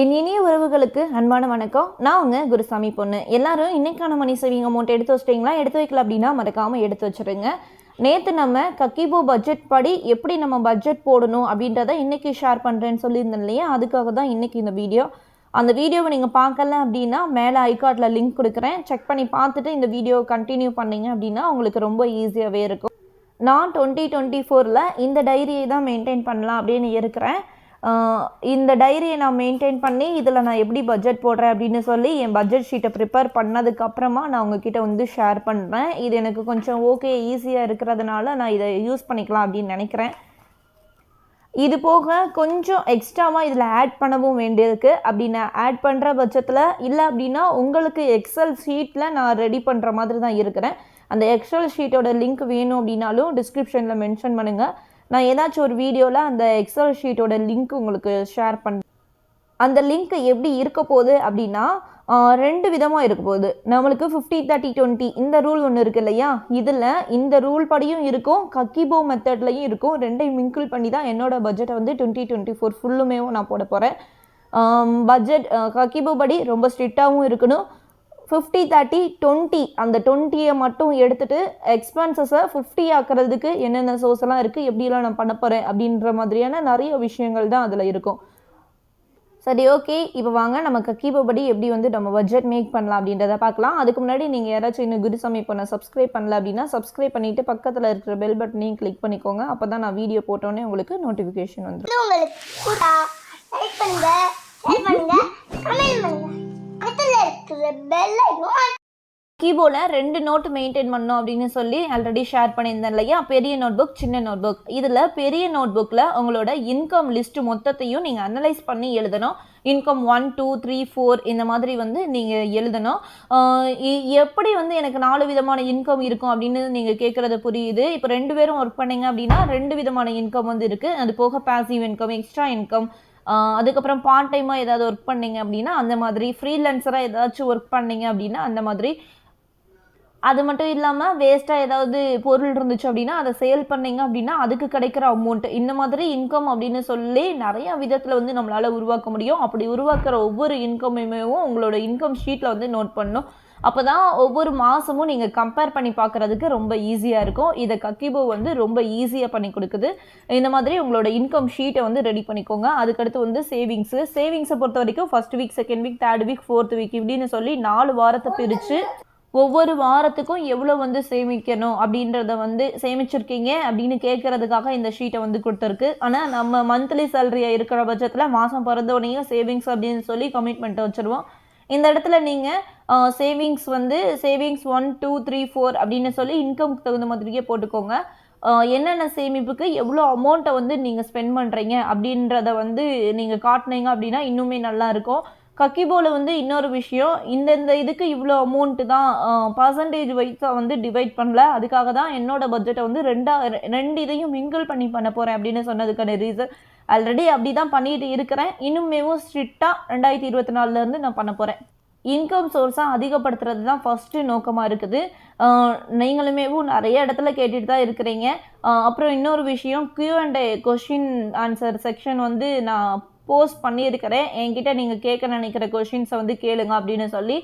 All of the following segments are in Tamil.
என் இனிய உறவுகளுக்கு அன்பான வணக்கம். நான் உங்க குருசாமி பொண்ணு. எல்லாரும் இன்னைக்கான மணி சேவிங் அமௌண்ட் எடுத்து வச்சிட்டிங்களா? எடுத்து வைக்கல அப்படின்னா மறக்காம எடுத்து வச்சிருங்க. நேற்று நம்ம கக்கிபோ பட்ஜெட் படி எப்படி நம்ம பட்ஜெட் போடணும் அப்படின்றத இன்னைக்கு ஷேர் பண்ணுறேன்னு சொல்லியிருந்தேன் இல்லையா? அதுக்காக தான் இன்னைக்கு இந்த வீடியோ அந்த வீடியோவை நீங்கள் பார்க்கல அப்படின்னா மேலே ஐகார்டில் லிங்க் கொடுக்குறேன். செக் பண்ணி பார்த்துட்டு இந்த வீடியோ கண்டினியூ பண்ணீங்க அப்படின்னா உங்களுக்கு ரொம்ப ஈஸியாகவே இருக்கும். நான் டுவெண்ட்டி டுவெண்ட்டி ஃபோரில் இந்த டைரியை தான் மெயின்டைன் பண்ணலாம் அப்படின்னு இருக்கிறேன். இந்த டைரியை நான் மெயின்டைன் பண்ணி இதில் நான் எப்படி பட்ஜெட் போடுறேன் அப்படின்னு சொல்லி என் பட்ஜெட் ஷீட்டை ப்ரிப்பேர் பண்ணதுக்கப்புறமா நான் உங்ககிட்ட வந்து ஷேர் பண்ணுறேன் இது எனக்கு கொஞ்சம் ஓகே ஈஸியாக இருக்கிறதுனால நான் இதை யூஸ் பண்ணிக்கலாம் அப்படின்னு நினைக்கிறேன். இது போக கொஞ்சம் எக்ஸ்ட்ராவாக இதில் ஆட் பண்ணவும் வேண்டியிருக்கு. அப்படி நான் ஆட் பண்ணுற பட்சத்தில் இல்லை அப்படின்னா உங்களுக்கு எக்ஸல் ஷீட்டில் நான் ரெடி பண்ணுற மாதிரி தான் இருக்கிறேன். அந்த எக்ஸல் ஷீட்டோட லிங்க் வேணும் அப்படின்னாலும் டிஸ்கிரிப்ஷனில் மென்ஷன் பண்ணுங்கள் நான் ஏதாச்சும் ஒரு வீடியோவில் அந்த எக்ஸல் ஷீட்டோட லிங்க் உங்களுக்கு ஷேர் பண்ணேன் அந்த லிங்க் எப்படி இருக்க போகுது அப்படின்னா ரெண்டு விதமாக இருக்க போகுது. நம்மளுக்கு ஃபிஃப்டி தேர்ட்டி டுவெண்ட்டி இந்த ரூல் ஒன்று இருக்கு இல்லையா? இதில் இந்த ரூல் படியும் இருக்கும் கக்கிபோ மெத்தட்லையும் இருக்கும். ரெண்டையும் மிங்கிள் பண்ணி தான் என்னோடய பட்ஜெட்டை வந்து டுவெண்ட்டி டுவெண்ட்டி ஃபோர் ஃபுல்லுமே நான் போட போகிறேன் பட்ஜெட் கக்கிபோ படி ரொம்ப ஸ்ட்ரிக்டாகவும் இருக்கணும். ஃபிஃப்டி தேர்ட்டி டுவெண்ட்டி அந்த டுவெண்ட்டியை மட்டும் எடுத்துகிட்டு எக்ஸ்பென்சஸை ஃபிஃப்டி ஆக்குறதுக்கு என்னென்ன சோர்ஸ் எல்லாம் இருக்குது எப்படியெல்லாம் நான் பண்ண போகிறேன் அப்படின்ற மாதிரியான நிறைய விஷயங்கள் தான் அதில் இருக்கும். சரி ஓகே இப்போ வாங்க நம்ம கீபோ படி எப்படி வந்து நம்ம பட்ஜெட் மேக் பண்ணலாம் அப்படின்றத பார்க்கலாம். அதுக்கு முன்னாடி நீங்கள் யாராச்சும் இன்னும் குருசாமி பண்ண சப்ஸ்கிரைப் பண்ணல அப்படின்னா சப்ஸ்கிரைப் பண்ணிவிட்டு பக்கத்தில் இருக்கிற பெல் பட்டனையும் கிளிக் பண்ணிக்கோங்க. அப்போ தான் நான் வீடியோ போட்டோன்னே உங்களுக்கு நோட்டிஃபிகேஷன் வந்துடும் இது உங்களுக்கு கீபோர்டில் ரெண்டு நோட் மெயின்டைன் பண்ணோம் அப்படின்னு சொல்லி ஆல்ரெடி ஷேர் பண்ணியிருந்தேன் இல்லையா? பெரிய நோட் புக் சின்ன நோட் புக் இதில் பெரிய நோட் புக்கில் உங்களோட இன்கம் லிஸ்ட் மொத்தத்தையும் நீங்கள் அனலைஸ் பண்ணி எழுதணும். Income one two three four இந்த மாதிரி வந்து நீங்கள் எழுதணும். எப்படி வந்து எனக்கு நாலு விதமான இன்கம் இருக்கும் அப்படின்னு நீங்கள் கேட்குறது புரியுது. இப்போ ரெண்டு பேரும் ஒர்க் பண்ணீங்க அப்படின்னா ரெண்டு விதமான இன்கம் வந்து இருக்குது அது போக பாசிவ் இன்கம் எக்ஸ்ட்ரா இன்கம் அதுக்கப்புறம் பார்ட் டைமாக ஏதாவது ஒர்க் பண்ணீங்க அப்படின்னா அந்த மாதிரி ஃப்ரீலான்சராக ஏதாச்சும் ஒர்க் பண்ணீங்க அப்படின்னா அந்த மாதிரி. அது மட்டும் இல்லாமல் வேஸ்ட்டாக ஏதாவது பொருள் இருந்துச்சு அப்படின்னா அதை சேல் பண்ணிங்க அப்படின்னா அதுக்கு கிடைக்கிற அமௌண்ட் இந்த மாதிரி இன்கம் அப்படின்னு சொல்லி நிறையா விதத்தில் வந்து நம்மளால் உருவாக்க முடியும். அப்படி உருவாக்குற ஒவ்வொரு இன்கமுமே உங்களோட இன்கம் ஷீட்டில் வந்து நோட் பண்ணணும் அப்போ தான் ஒவ்வொரு மாதமும் நீங்கள் கம்பேர் பண்ணி பார்க்குறதுக்கு ரொம்ப ஈஸியாக இருக்கும். இதை கக்கிபோ வந்து ரொம்ப ஈஸியாக பண்ணி கொடுக்குது. இந்த மாதிரி உங்களோட இன்கம் ஷீட்டை வந்து ரெடி பண்ணிக்கோங்க. அதுக்கடுத்து வந்து சேவிங்ஸு சேவிங்ஸை பொறுத்த வரைக்கும் first week second week third week fourth week இப்படின்னு சொல்லி நாலு வாரத்தை பிரித்து ஒவ்வொரு வாரத்துக்கும் எவ்வளோ வந்து சேமிக்கணும் அப்படின்றத வந்து சேமிச்சிருக்கீங்க அப்படின்னு கேட்கறதுக்காக இந்த ஷீட்டை வந்து கொடுத்துருக்கு. ஆனால் நம்ம மந்த்லி சேலரியாக இருக்கிற பட்சத்தில் மாதம் பிறந்தோடனே சேவிங்ஸ் அப்படின்னு சொல்லி கமிட்மெண்ட்டை வச்சுருவோம். இந்த இடத்துல நீங்கள் சேவிங்ஸ் வந்து savings one two three four அப்படின்னு சொல்லி இன்கம்க்கு தகுந்த மாதிரியே போட்டுக்கோங்க. என்னென்ன சேமிப்புக்கு எவ்வளோ அமௌண்ட்டை வந்து நீங்கள் ஸ்பெண்ட் பண்ணுறீங்க அப்படின்றத வந்து நீங்கள் காட்டினீங்க அப்படின்னா இன்னுமே நல்லா இருக்கும். கக்கிபோல வந்து இன்னொரு விஷயம் இந்தந்த இதுக்கு இவ்வளோ அமௌண்ட்டு தான் பர்சன்டேஜ் வைஸாக வந்து டிவைட் பண்ணல. அதுக்காக தான் என்னோட பட்ஜெட்டை வந்து ரெண்டா ரெ- ரெண்டு இதையும் மிங்கிள் பண்ணி பண்ண போகிறேன் அப்படின்னு சொன்னதுக்கான ரீசன் ஆல்ரெடி அப்படி தான் பண்ணிட்டு இருக்கிறேன். இன்னுமேவும் ஸ்ட்ரிக்டாக ரெண்டாயிரத்தி இருபத்தி நாலுலேருந்து நான் பண்ண போகிறேன் இன்கம் சோர்ஸாக அதிகப்படுத்துறது தான் ஃபஸ்ட்டு நோக்கமாக இருக்குது நீங்களுமேவும் நிறைய இடத்துல கேட்டுட்டு தான் இருக்கிறீங்க. அப்புறம் இன்னொரு விஷயம் Q and question answer section வந்து நான் போஸ்ட் பண்ணியிருக்கிறேன். என்கிட்ட நீங்கள் கேட்க நினைக்கிற கொஷின்ஸை வந்து கேளுங்க அப்படின்னு சொல்லி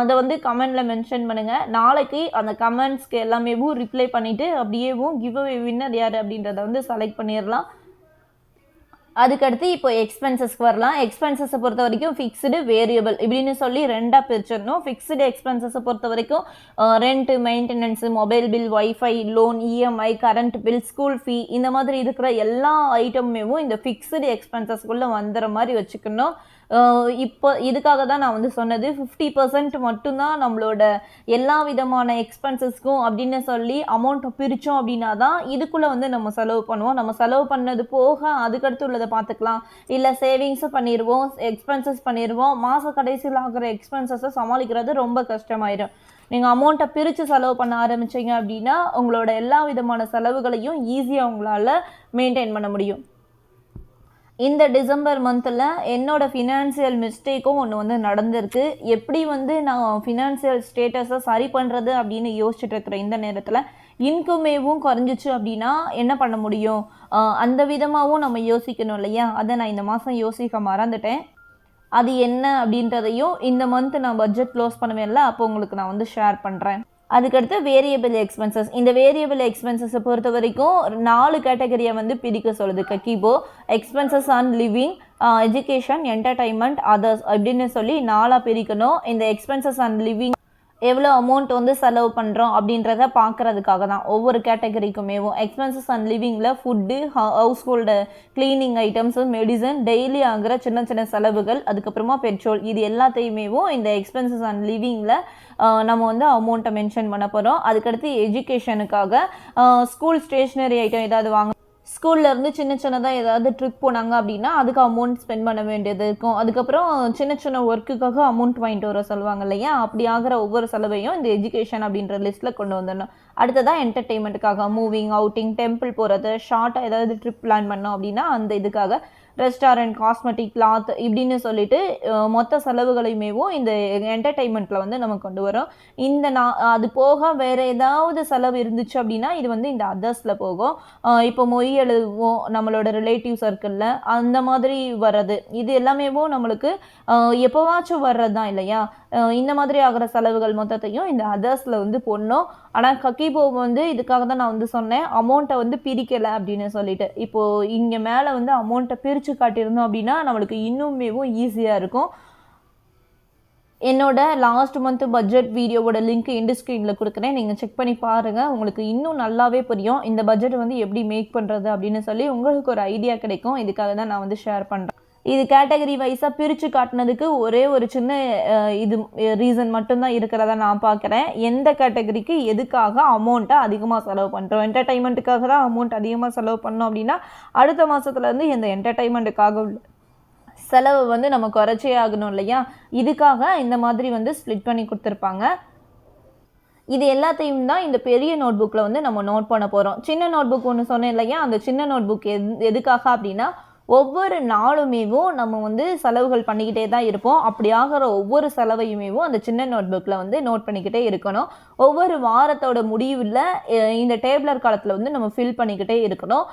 அதை வந்து கமெண்டில் மென்ஷன் பண்ணுங்கள் நாளைக்கு அந்த கமெண்ட்ஸ்க்கு எல்லாமேவும் ரிப்ளை பண்ணிவிட்டு அப்படியேவும் கிவ் அவே வின்னர் யார் அப்படின்றத வந்து செலக்ட் பண்ணிடலாம். அதுக்கடுத்து இப்போ எக்ஸ்பென்சஸ்க்கு வரலாம். எக்ஸ்பென்சஸை பொறுத்த வரைக்கும் ஃபிக்ஸ்டு வேரியபிள் இப்படின்னு சொல்லி ரெண்டாக பிரிச்சிடணும். ஃபிக்ஸ்டு எக்ஸ்பென்சஸை பொறுத்த வரைக்கும் rent maintenance mobile bill wifi loan EMI current bill school fee இந்த மாதிரி இருக்கிற எல்லா ஐட்டமுமே இந்த ஃபிக்ஸ்டு எக்ஸ்பென்சஸ்க்குள்ளே வந்துடுற மாதிரி வச்சுக்கணும். இப்போ இதுக்காக தான் நான் வந்து சொன்னது. ஃபிஃப்டி பர்சன்ட் மட்டும்தான் நம்மளோட எல்லா விதமான எக்ஸ்பென்சஸ்க்கும் அப்படின்னு சொல்லி அமௌண்ட்டை பிரித்தோம் அப்படின்னா தான் இதுக்குள்ளே வந்து நம்ம செலவு பண்ணுவோம். நம்ம செலவு பண்ணது போக அதுக்கடுத்து உள்ளதை பார்த்துக்கலாம். இல்லை சேவிங்ஸும் பண்ணிடுவோம் எக்ஸ்பென்சஸ் பண்ணிடுவோம் மாத கடைசியில் ஆகிற எக்ஸ்பென்சஸை சமாளிக்கிறது ரொம்ப கஷ்டமாயிடும் நீங்கள் அமௌண்ட்டை பிரித்து செலவு பண்ண ஆரம்பிச்சிங்க அப்படின்னா உங்களோட எல்லா விதமான செலவுகளையும் ஈஸியாக உங்களால் மெயின்டைன் பண்ண முடியும். இந்த டிசம்பர் மந்தில் என்னோட ஃபினான்சியல் மிஸ்டேக்கும் ஒன்று வந்து நடந்திருக்கு. எப்படி வந்து நான் ஃபினான்சியல் ஸ்டேட்டஸை சரி பண்ணுறது அப்படின்னு யோசிச்சுட்டு இருக்கிற இந்த நேரத்தில் இன்கமேவும் குறைஞ்சிச்சு அப்படின்னா என்ன பண்ண முடியும்? அந்த விதமாகவும் நம்ம யோசிக்கணும் இல்லையா? அதை நான் இந்த மாதம் யோசிக்க மறந்துட்டேன். அது என்ன அப்படின்றதையும் இந்த மந்த் நான் பட்ஜெட் க்ளோஸ் பண்ணுவேன்ல அப்போ உங்களுக்கு நான் வந்து ஷேர் பண்ணுறேன் அதுக்கடுத்து வேரியபிள் எக்ஸ்பென்சஸ் இந்த வேரியபிள் எக்ஸ்பென்சஸை பொறுத்த வரைக்கும் நாலு கேட்டகரியை வந்து பிரிக்க சொல்லுது. கக்கிபோ expenses on living education entertainment others அப்படின்னு சொல்லி நாலாக பிரிக்கணும். இந்த எக்ஸ்பென்சஸ் ஆன் லிவிங் எவ்வளோ அமௌண்ட் வந்து செலவு பண்ணுறோம் அப்படின்றத பார்க்குறதுக்காக தான் ஒவ்வொரு கேட்டகரிக்குமேவும் expenses and லிவிங்கில் food household cleaning items medicine daily ஆகிற சின்ன சின்ன செலவுகள் அதுக்கப்புறமா பெட்ரோல் இது எல்லாத்தையுமேவும் இந்த எக்ஸ்பென்சஸ் அண்ட் லிவிங்கில் நம்ம வந்து அமௌண்ட்டை மென்ஷன் பண்ண போகிறோம் அதுக்கடுத்து எஜுகேஷனுக்காக ஸ்கூல் ஸ்டேஷ்னரி ஐட்டம் ஏதாவது வாங்க ஸ்கூல்ல இருந்து சின்ன சின்னதாக ஏதாவது ட்ரிப் போனாங்க அப்படின்னா அதுக்கு அமௌண்ட் ஸ்பெண்ட் பண்ண வேண்டியது இருக்கும். அதுக்கப்புறம் சின்ன சின்ன ஒர்க்குக்காக அமௌண்ட் வாங்கிட்டு வர சொல்லுவாங்க இல்லையா? அப்படி ஆகிற ஒவ்வொரு செலவையும் இந்த எஜுகேஷன் அப்படின்ற லிஸ்ட்டில் கொண்டு வந்துடணும். அடுத்ததாக என்டர்டெயின்மெண்ட்டுக்காக மூவிங் அவுட்டிங் டெம்பிள் போகிறது ஷார்ட்டாக ஏதாவது ட்ரிப் பிளான் பண்ணோம் அப்படின்னா அந்த இதுக்காக ரெஸ்டாரண்ட் காஸ்மெட்டிக் கிளாத் இப்படின்னு சொல்லிட்டு மொத்த செலவுகளையுமேவும் இந்த என்டர்டைன்மெண்ட்டில் வந்து நம்ம கொண்டு வரோம். இந்த நான் அது போக வேறு ஏதாவது செலவு இருந்துச்சு அப்படின்னா இது வந்து இந்த அதர்ஸில் போகும். இப்போ மொய் எழுதுவோம் நம்மளோட ரிலேட்டிவ் சர்க்கிளில் அந்த மாதிரி வர்றது. இது எல்லாமேவும் நம்மளுக்கு எப்போவாச்சும் வர்றது தான் இல்லையா? இந்த மாதிரி ஆகிற செலவுகள் மொத்தத்தையும் இந்த அதர்ஸில் வந்து போடணும். ஆனால் கக்கிபோ வந்து இதுக்காக தான் நான் வந்து சொன்னேன். அமௌண்ட்டை வந்து பிரிக்கலை அப்படின்னு சொல்லிட்டு. இப்போது இங்கே மேலே வந்து அமௌண்ட்டை பிரித்து காட்டியிருந்தோம் அப்படின்னா நம்மளுக்கு இன்னுமேவும் ஈஸியாக இருக்கும். என்னோட லாஸ்ட் மந்த் பட்ஜெட் வீடியோவோட லிங்க் எண்டு ஸ்க்ரீனில் கொடுக்குறேன். நீங்கள் செக் பண்ணி பாருங்கள் உங்களுக்கு இன்னும் நல்லாவே புரியும். இந்த பட்ஜெட் வந்து எப்படி மேக் பண்ணுறது அப்படின்னு சொல்லி உங்களுக்கு ஒரு ஐடியா கிடைக்கும். இதுக்காக தான் நான் வந்து ஷேர் பண்ணுறேன் இது கேட்டகரி வைஸாக பிரித்து காட்டினதுக்கு ஒரே ஒரு சின்ன இது ரீசன் மட்டும்தான் இருக்கிறதா நான் பார்க்குறேன் எந்த கேட்டகரிக்கு எதுக்காக அமௌண்ட்டை அதிகமாக செலவு பண்ணுறோம் என்டர்டைன்மெண்ட்டுக்காக தான் அமௌண்ட் அதிகமாக செலவு பண்ணோம் அப்படின்னா அடுத்த மாதத்துலேருந்து இந்த என்டர்டைன்மெண்ட்டுக்காக உள்ள செலவு வந்து நம்ம குறைச்சே ஆகணும் இல்லையா? இதுக்காக இந்த மாதிரி வந்து ஸ்ப்ளிட் பண்ணி கொடுத்துருப்பாங்க. இது எல்லாத்தையும் தான் இந்த பெரிய நோட் புக்கில் வந்து நம்ம நோட் பண்ண போகிறோம் சின்ன நோட் புக் ஒன்று சொன்னேன் இல்லையா? அந்த சின்ன நோட் புக் எது எதுக்காக அப்படின்னா ஒவ்வொரு நாளுமேவும் நம்ம வந்து செலவுகள் பண்ணிக்கிட்டே தான் இருப்போம். அப்படி ஆகிற ஒவ்வொரு செலவையுமேவும் அந்த சின்ன நோட் புக்கில் வந்து நோட் பண்ணிக்கிட்டே இருக்கணும். ஒவ்வொரு வாரத்தோட முடிவில் இந்த டேபிளர் காலத்தில் வந்து நம்ம ஃபில் பண்ணிக்கிட்டே இருக்கணும்.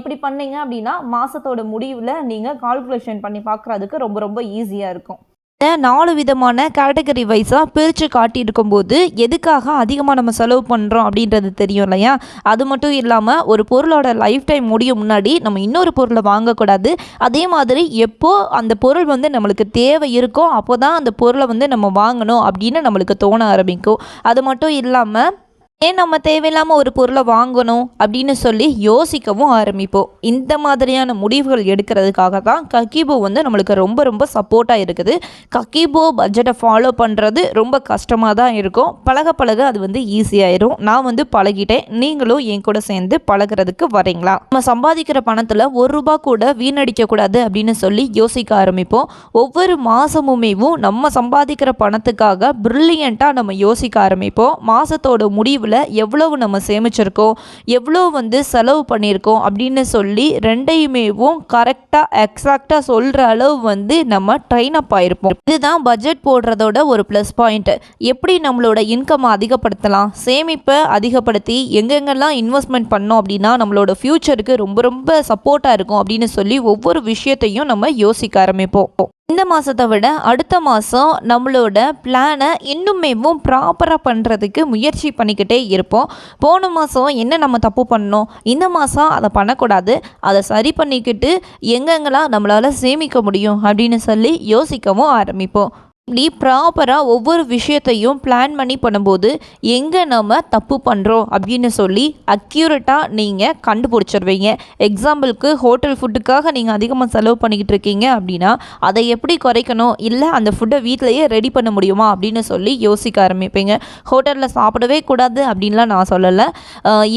இப்படி பண்ணீங்க அப்படின்னா மாதத்தோட முடிவில் நீங்கள் கால்குலேஷன் பண்ணி பார்க்குறதுக்கு ரொம்ப ரொம்ப ஈஸியாக இருக்கும். இந்த நாலு விதமான கேட்டகரி வைஸாக பிரித்து காட்டியிருக்கும்போது எதுக்காக அதிகமாக நம்ம செலவு பண்ணுறோம் அப்படின்றது தெரியும் இல்லையா? அது மட்டும் இல்லாமல் ஒரு பொருளோட லைஃப் டைம் முடியும் முன்னாடி நம்ம இன்னொரு பொருளை வாங்கக்கூடாது. அதே மாதிரி எப்போ அந்த பொருள் வந்து நம்மளுக்கு தேவை இருக்கோ அப்போ தான் அந்த பொருளை வந்து நம்ம வாங்கணும் அப்படின்னு நம்மளுக்கு தோண ஆரம்பிக்கும். அது மட்டும் இல்லாமல் ஏன் நம்ம தேவையில்லாமல் ஒரு பொருளை வாங்கணும் அப்படின்னு சொல்லி யோசிக்கவும் ஆரம்பிப்போம். இந்த மாதிரியான முடிவுகள் எடுக்கிறதுக்காக தான் கக்கிபோ வந்து நம்மளுக்கு ரொம்ப ரொம்ப சப்போர்ட்டாக இருக்குது. கக்கிபோ பட்ஜெட்டை ஃபாலோ பண்ணுறது ரொம்ப கஷ்டமாக தான் இருக்கும். பழக பழக அது வந்து ஈஸியாயிரும் நான் வந்து பழகிட்டேன். நீங்களும் என் கூட சேர்ந்து பழகுறதுக்கு வரீங்களா? நம்ம சம்பாதிக்கிற பணத்தில் ஒரு ரூபா கூட வீணடிக்கக்கூடாது அப்படின்னு சொல்லி யோசிக்க ஆரம்பிப்போம். ஒவ்வொரு மாதமுமேவும் நம்ம சம்பாதிக்கிற பணத்துக்காக ப்ரில்லியண்ட்டாக நம்ம யோசிக்க ஆரம்பிப்போம். மாதத்தோட முடிவு அளவில் எவ்வளவு நம்ம சேமிச்சிருக்கோம் எவ்வளோ வந்து செலவு பண்ணியிருக்கோம் அப்படின்னு சொல்லி ரெண்டையுமேவும் கரெக்டாக எக்ஸாக்டாக சொல்கிற அளவு வந்து நம்ம ட்ரெயின் அப் ஆயிருப்போம். இதுதான் பட்ஜெட் போடுறதோட ஒரு ப்ளஸ் பாயிண்ட் எப்படி நம்மளோட இன்கம் அதிகப்படுத்தலாம் சேமிப்பை அதிகப்படுத்தி எங்கெங்கெல்லாம் இன்வெஸ்ட்மெண்ட் பண்ணோம் அப்படின்னா நம்மளோட ஃப்யூச்சருக்கு ரொம்ப ரொம்ப சப்போர்ட்டாக இருக்கும் அப்படின்னு சொல்லி ஒவ்வொரு விஷயத்தையும் நம்ம யோசிக்க ஆரம்பிப்போம். இந்த மாதத்தை விட அடுத்த மாதம் நம்மளோட பிளானை இன்னுமேவும் ப்ராப்பராக பண்ணுறதுக்கு முயற்சி பண்ணிக்கிட்டே இருப்போம். போன மாதம் என்ன நம்ம தப்பு பண்ணோம்? இந்த மாதம் அதை பண்ணக்கூடாது. அதை சரி பண்ணிக்கிட்டு எங்கெங்கெல்லாம் நம்மளால் சேமிக்க முடியும் அப்படின்னு சொல்லி யோசிக்கவும் ஆரம்பிப்போம். இப்படி ப்ராப்பராக ஒவ்வொரு விஷயத்தையும் பிளான் பண்ணி பண்ணும்போது எங்கே நம்ம தப்பு பண்ணுறோம் அப்படின்னு சொல்லி அக்யூரேட்டாக நீங்கள் கண்டுபிடிச்சிருவீங்க. எக்ஸாம்பிளுக்கு ஹோட்டல் ஃபுட்டுக்காக நீங்கள் அதிகமாக செலவு பண்ணிக்கிட்டு இருக்கீங்க அப்படின்னா அதை எப்படி குறைக்கணும்? இல்லை அந்த ஃபுட்டை வீட்டிலையே ரெடி பண்ண முடியுமா அப்படின்னு சொல்லி யோசிக்க ஆரம்பிப்பீங்க. ஹோட்டலில் சாப்பிடவே கூடாது அப்படின்லாம் நான் சொல்லலை.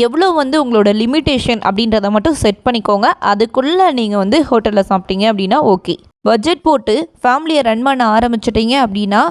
எவ்வளோ வந்து உங்களோட லிமிட்டேஷன் அப்படின்றத மட்டும் செட் பண்ணிக்கோங்க. அதுக்குள்ளே நீங்கள் வந்து ஹோட்டலில் சாப்பிட்டீங்க அப்படின்னா ஓகே பட்ஜெட் போட்டு ஃபேமிலியை ரன் பண்ண ஆரம்பிச்சிட்டிங்க அப்படின்னா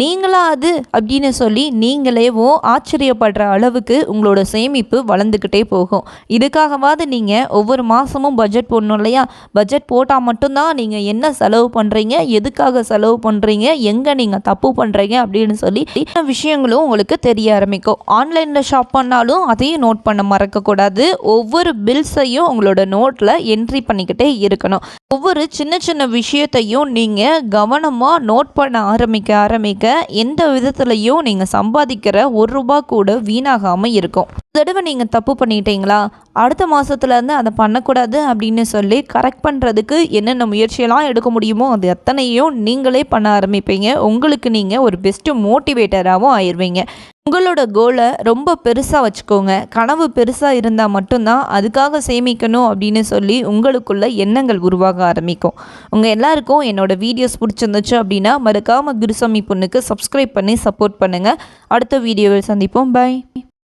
நீங்களா அது அப்படின்னு சொல்லி நீங்களேவோ ஆச்சரியப்படுற அளவுக்கு உங்களோட சேமிப்பு வளர்ந்துக்கிட்டே போகும். இதுக்காகவாது நீங்கள் ஒவ்வொரு மாதமும் பட்ஜெட் போடணும் இல்லையா? பட்ஜெட் போட்டால் மட்டும்தான் நீங்கள் என்ன செலவு பண்ணுறீங்க எதுக்காக செலவு பண்ணுறீங்க எங்கே நீங்கள் தப்பு பண்ணுறீங்க அப்படின்னு சொல்லி இந்த விஷயங்களும் உங்களுக்கு தெரிய ஆரம்பிக்கும். ஆன்லைனில் ஷாப் பண்ணாலும் அதையும் நோட் பண்ண மறக்கக்கூடாது. ஒவ்வொரு பில்ஸையும் உங்களோட நோட்டில் என்ட்ரி பண்ணிக்கிட்டே இருக்கணும். ஒவ்வொரு சின்ன சின்ன விஷயத்தையும் நீங்கள் கவனமாக நோட் பண்ண ஆரம்பிக்க ஆரம்பிக்க எந்த விதத்துலையும் நீங்கள் சம்பாதிக்கிற ஒரு ரூபா கூட வீணாகாமல் இருக்கும். ஒரு தடவை நீங்கள் தப்பு பண்ணிட்டீங்களா? அடுத்த மாதத்துலேருந்து அதை பண்ணக்கூடாது அப்படின்னு சொல்லி கரெக்ட் பண்ணுறதுக்கு என்னென்ன முயற்சியெல்லாம் எடுக்க முடியுமோ அது அத்தனையும் நீங்களே பண்ண ஆரம்பிப்பீங்க. உங்களுக்கு நீங்கள் ஒரு பெஸ்ட்டு மோட்டிவேட்டராகவும் ஆயிடுவீங்க உங்களோட கோலை ரொம்ப பெருசாக வச்சுக்கோங்க. கனவு பெருசாக இருந்தால் மட்டும்தான் அதுக்காக சேமிக்கணும் அப்படின்னு சொல்லி உங்களுக்குள்ள எண்ணங்கள் உருவாக ஆரம்பிக்கும். உங்கள் எல்லாருக்கும் என்னோடய வீடியோஸ் பிடிச்சிருந்துச்சு அப்படின்னா மறக்காமல் குருசாமி பொண்ணுக்கு சப்ஸ்கிரைப் பண்ணி சப்போர்ட் பண்ணுங்கள் அடுத்த வீடியோவில் சந்திப்போம். பை